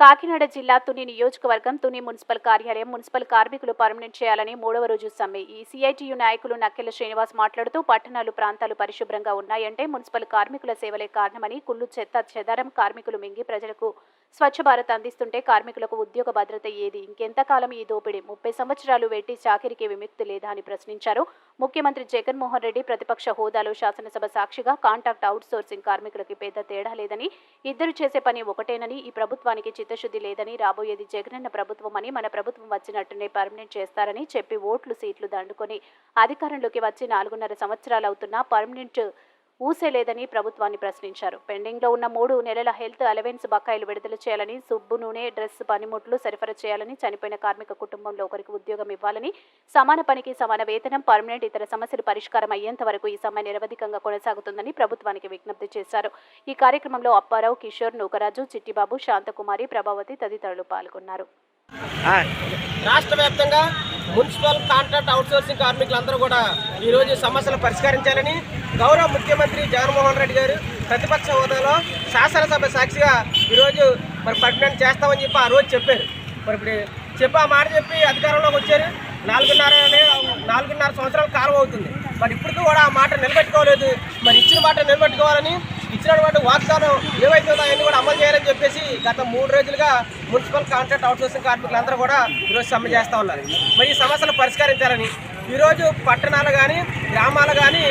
కాకినాడ జిల్లా తుని నియోజకవర్గం తుని మున్సిపల్ కార్యాలయం మున్సిపల్ కార్మికులు పర్మనెంట్ చేయాలని మూడవ రోజు సమ్మె. ఈ సిఐటియు నాయకులు నక్కెల శ్రీనివాస్ మాట్లాడుతూ పట్టణాలు ప్రాంతాలు పరిశుభ్రంగా ఉన్నాయంటే మున్సిపల్ కార్మికుల సేవలే కారణమని కుళ్ళు చెత్త చెదారం కార్మికులు మింగి ప్రజలకు స్వచ్ఛ భారత్ అందిస్తుంటే కార్మికులకు ఉద్యోగ భద్రత ఏది? ఇంకెంతకాలం ఈ దోపిడీ? ముప్పై సంవత్సరాలు వెట్టి చాకిరికి విముక్తి లేదా అని ప్రశ్నించారు. ముఖ్యమంత్రి జగన్మోహన్ రెడ్డి ప్రతిపక్ష హోదాలో శాసనసభ సాక్షిగా కాంట్రాక్ట్ అవుట్సోర్సింగ్ కార్మికులకి పెద్ద తేడా లేదని ఇద్దరు చేసే పని ఒకటేనని ఈ ప్రభుత్వానికి చిత్తశుద్ధి లేదని రాబోయేది జగనన్న ప్రభుత్వమని మన ప్రభుత్వం వచ్చినట్టునే పర్మనెంట్ చేస్తారని చెప్పి ఓట్లు సీట్లు దండుకొని అధికారంలోకి వచ్చి నాలుగున్నర సంవత్సరాలు అవుతున్నా పర్మనెంట్ ఊసే లేదని ప్రభుత్వాన్ని ప్రశ్నించారు. పెండింగ్లో ఉన్న మూడు నెలల హెల్త్ అలవెన్స్ బకాయిలు విడుదల చేయాలని సుబ్బు నూనె డ్రెస్ పనిముట్లు సరఫరా చేయాలని చనిపోయిన కార్మిక కుటుంబంలో ఒకరికి ఉద్యోగం ఇవ్వాలని సమాన పనికి సమాన వేతనం పర్మనెంట్ ఇతర సమస్యలు పరిష్కారం అయ్యేంత వరకు ఈ సమ్మె నిరవధికంగా కొనసాగుతుందని ప్రభుత్వానికి విజ్ఞప్తి చేశారు. ఈ కార్యక్రమంలో అప్పారావు కిషోర్ నూకరాజు చిట్టిబాబు శాంతకుమారి ప్రభావతి తదితరులు పాల్గొన్నారు. రాష్ట్ర వ్యాప్తంగా మున్సిపల్ కాంట్రాక్ట్ అవుట్సోర్సింగ్ కార్మికులందరూ కూడా ఈరోజు సమస్యలు పరిష్కరించాలని గౌరవ ముఖ్యమంత్రి జగన్మోహన్ రెడ్డి గారు ప్రతిపక్ష హోదాలో శాసనసభ సాక్షిగా ఈరోజు మరి ప్రకటన చేస్తామని చెప్పి ఆ రోజు చెప్పారు. మరి ఇప్పుడు చెప్పి ఆ మాట చెప్పి అధికారంలోకి వచ్చారు. నాలుగున్నర నాలుగున్నర సంవత్సరాల కాలం అవుతుంది. మరి ఇప్పటికీ కూడా ఆ మాట నిలబెట్టుకోలేదు. మరి ఇచ్చిన మాట నిలబెట్టుకోవాలని ఇచ్చినటువంటి వాగ్దానం ఏవైతే ఉన్నాయని కూడా అమలు చేయాలని చెప్పేసి గత మూడు రోజులుగా మున్సిపల్ కాంట్రాక్ట్ అవుట్సోర్సింగ్ కార్మికులందరూ కూడా ఈరోజు సమ్మె చేస్తూ ఉన్నారు. మరి ఈ సమస్యలు పరిష్కరించాలని ఈరోజు పట్టణాలు కానీ గ్రామాలు కానీ